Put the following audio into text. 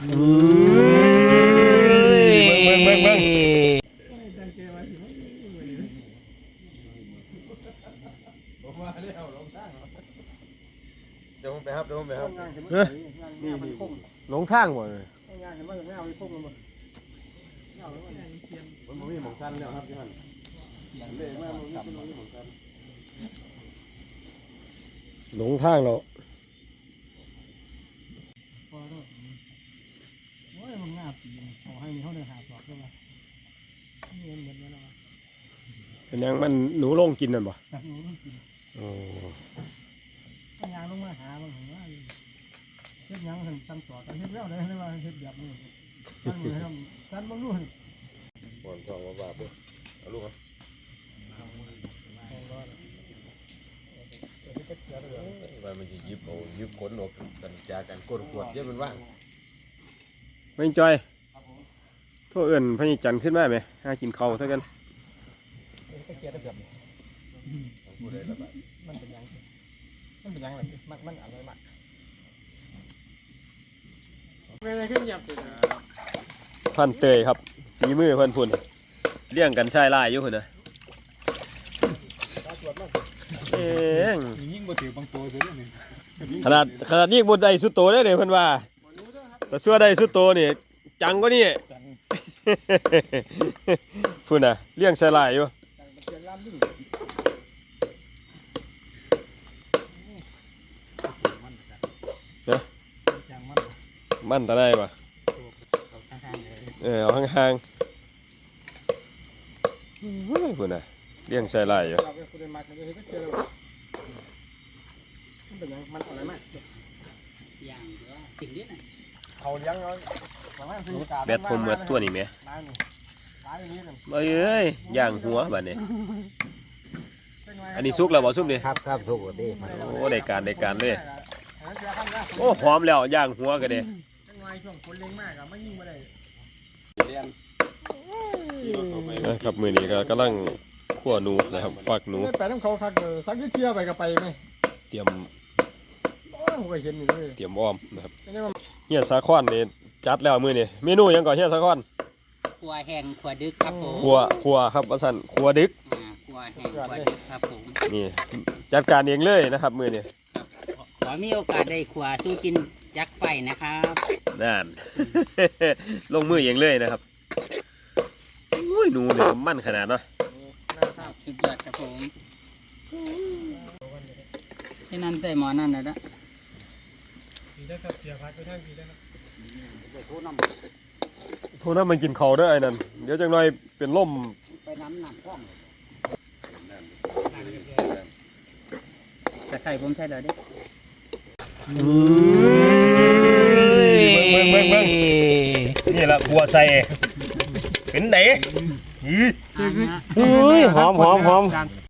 เบิ่งเบิ่งเบิ่งเดี๋ยวผมไปครับเดี๋ยวผมไปครับหลงทางบ่เลยผมมีหมองกันแล้วครับพี่ฮันเล่มากมันมีหมองกันหลงทางแล้ว พอแล้วโอ้ยมันง่า ปีนขอให้มีเขาได้หาสอบด้วยมาเงินเหมือนกันแล้วเป็นหยังมันหนูลงกินนั่นบ่แบบนี้มันกินโอ้ก็ยางลงมาหามันหัวเฮ็ดยังถึงตั้งต่อกันเฮ็ดแล้วได้เลยว่าเฮ็ดแบบนี้ตั้งมือให้ทำตั้งบางรุ่นบอลสองมาบาปเลยเอาลูกครับว่ามันจะยิบเอายิบขนออกกันจากกันก้นขวดเยอะมันว่าง ไม่จอยโทษเอิ้นพญจันทร์ขึ้นมาไหมหากินข้าวเท่ากันก็เกียร์ได้แบบนี้ผู้ใดละบาทมันเป็นยังมันเป็นยังไรมันมันอะไรมากไม่ได้ขึ้นหยับเลยนะพันเตยครับฝีมือเพิ่นพุ่นเลี้ยงกันชายลายอยู่พุ่นน่ะเองยิ่งบ่ถือบางตัวเลยนี่ขนาดขนาดนี้บ่ได้สุดโตได้เลยเพิ่นว่า แต่เสื้อได้สุดโตนี่จังกว่านี่พุ่นน่ะเลี้ยงชายลายอยู่เนเกียร์ล้ำดิ้งจังมันมันตะได้ปะเออเอาห่างๆเฮ้ยพุ่นน่ะเลี้ยงชายลายอยู่เราเป็นคนเดนมาร์กมันจะเห็นก็เจอเลยมันเป็นยังมันอะไรมากอย่างเดียวสิ่งนี้นะ เขาเลี้ยงเราประมาณสี่กาแบตผมเบิดตัวนี้แหมร้ายนี่ร้ายอย่างนี้กันเอ้ยย่างหัวบัดนี้อันนี้สุกแล้วบ่สุกนี่ครับครับถูกดีโอ้ได้การได้การเลยโอ้หอมแล้วย่างหัวก็ได้จังไงช่วงคนเลี้ยงมากอะไม่ยิ่งมาได้นะครับมื้อนี้ก็กำลังคั่วหนูนะครับฟักหนูไม่ไปน้ำเขาคักเลยสักยี่เที่ยวไปก็ไปไหมเตรียมโอ้ยผมก็เห็นอยู่เลยเตรียมอ้อมนะครับอันนี้มัน เฮียสาคอนนี่จัดแล้วมื้อนี้เมนูหยังก่อนเฮียสาคอนครัวแห้งครัวดึกครับผมครัวครัวครับว่าซั่นครัวดึกอ่าครัวแห้งครัวดึกครับผมนี่จัดการเองเลยนะครับมื้อนี้ขอขอมีโอกาสได้ครัวสู้กินจักไฟนะครับนั่น ลงมือเองเลยนะครับอุ้ยหนูเนี่ยมันขนาดเนาะครับสุดยอดครับผมที่นั่นใส่หมอนั่นนะนะ ผีได้ครับเสียพัดไปทางผีได้ครับโทษนะมันกินเขาวเด้อไอ้นั่นเดี๋ยวจังหน่อยเป็นล่มไปน้ำหนักห้องตะไคร้ผมใส่แล้วเด้เบิ่งเบิ่งเบิ่งนี่ละครัวใส่เป็นไหนอ่าฮะอุ้ยหอมหอมหอม